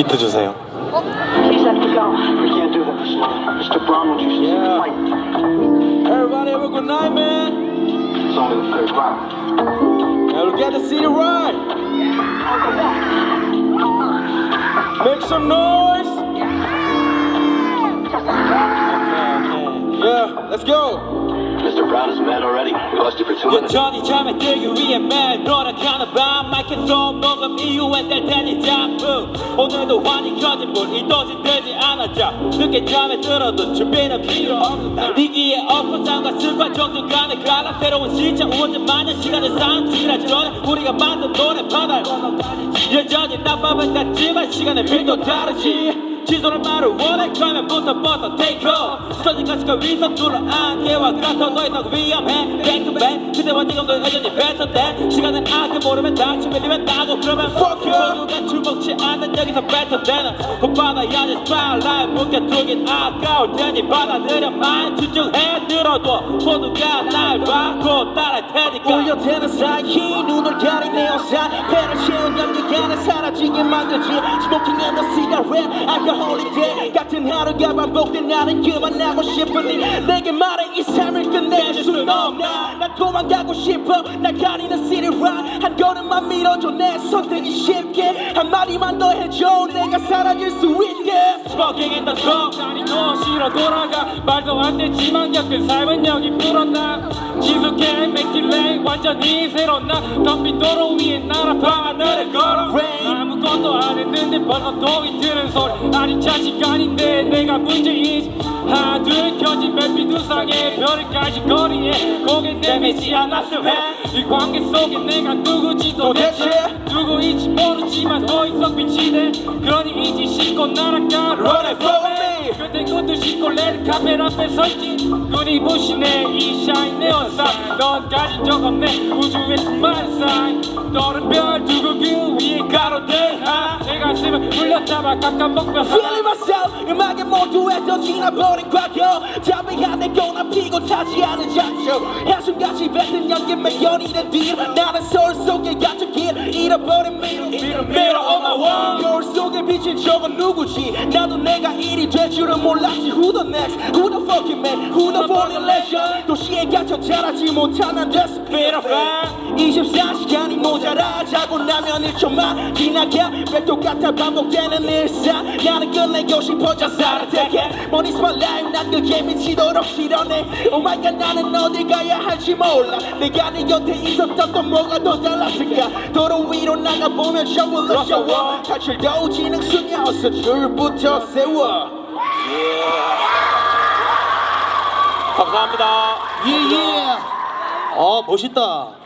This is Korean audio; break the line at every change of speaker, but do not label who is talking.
비트 주세요.
He's have to go. We can't do this. Mr. Brown wants you to
Yeah.
fight.
Everybody have a good night, man.
It's only the third round.
Now we'll get the city right. Make some noise. Yeah, let's go.
Brown is mad already. We lost you for two minutes.
여전히 잠에 들기 위해 매일 노력하는 밤 마이크 좀 녹음 이후엔 될 테니 잠프 오늘도 환히 켜진 불이 또지 들지 않았자 늦게 잠에 들어도 준비는 필요 없는 위기의 엎어상과 습관 정도 간에 갈라. 새로운 시차 우원전 마냥 시간을 산지라 전에 우리가 만든 노래 바다 여전히 나밥은 같지만 시간의 필도 다르지 지소를 말을 원해 그러면부터 벗어 take off 쓰러진 가치가 위서 둘러 안개와 같아 더 이상 위험해. Back to back. 그대와 지금도 여전히 뱉어대. 시간은 아껴 모르면 닥쳐 밀리면 나고 그러면 fuck you 모두가 주먹치 않는 여기서 뱉어대는 헛바다야지 spotlight 묶여두긴 아까울 테니 받아들여 말 집중해 들어도 모두가 날 받고 따라할 테니까.
올려대는 사이 cigarette alcoholic day 같은 하루가 반복돼 나는 그만하고 싶으니 내게 말해 이 삶을 끝낼 수는 없나 난 도망가고 싶어. 날 가리는 city ride 한 걸음만 밀어줘. 내 선택이 쉽게. 한마디만 더 해줘. 내가 사라질 수 있게
In the truck 아니 도시로 돌아가. 말도 안 되지만 겪은 삶은 여기 풀었나. 지속해 맥딜레이 완전히 새로운 나. 덤빈 도로 위에 날아봐 하늘을 걸어. 아무것도 안 했는데 벌써 도이 드는 소리. 아니 자식 아닌데 내가 문제이지 하나 둘 켜진 맵비 두상에 별을까지 거리에 고개 내밀지 않았음 해이 관계 속에 내가 누구지도 대체 누구인지 모르지만 더 이상 비치네 그러니 이지 싣고 날아가 Run it for me. 것도 싣고 레드 카페 앞에 서있지. 눈이 부시네. 이 샤인 네온사 넌 가진 적 없네. 우주의 수많은 사인. 떠오른 별 두고 그 위에 가로등 내 가슴을 울렸다가 깎아 먹며
Feeling myself. 음악에 모두에서 지나버린 과거. 담배 한 대거나 피고 타지 않은 장소 한순간치 뱉은 연기 매연이는 뒤로 나는 서울 속에 갇힌 길. 잃어버린 비친 저건 누구지 나도 내가 일이 될 줄은 몰랐지 Who the next? Who the fucking man? Who the fallen legend? 도시에 갇혀 자라지
Feel the fire
24시간이 모자 라 자고 나면 1초만 지나가 백도 같아 반복되는 일상. 나는 끝내고 싶어 자살을 택해 머니 스팟라이브 난 그게 미치도록 싫어내 오마이갓 나는 어딜 가야 할지 몰라. 내가 네 곁에 있었던 또 뭐가 더 달랐을까? 도로 위로 나가보면 셔블러 셔워 탈출도 지능수냐 어서 줄부터 세워.
감사합니다.
예예 어 멋있다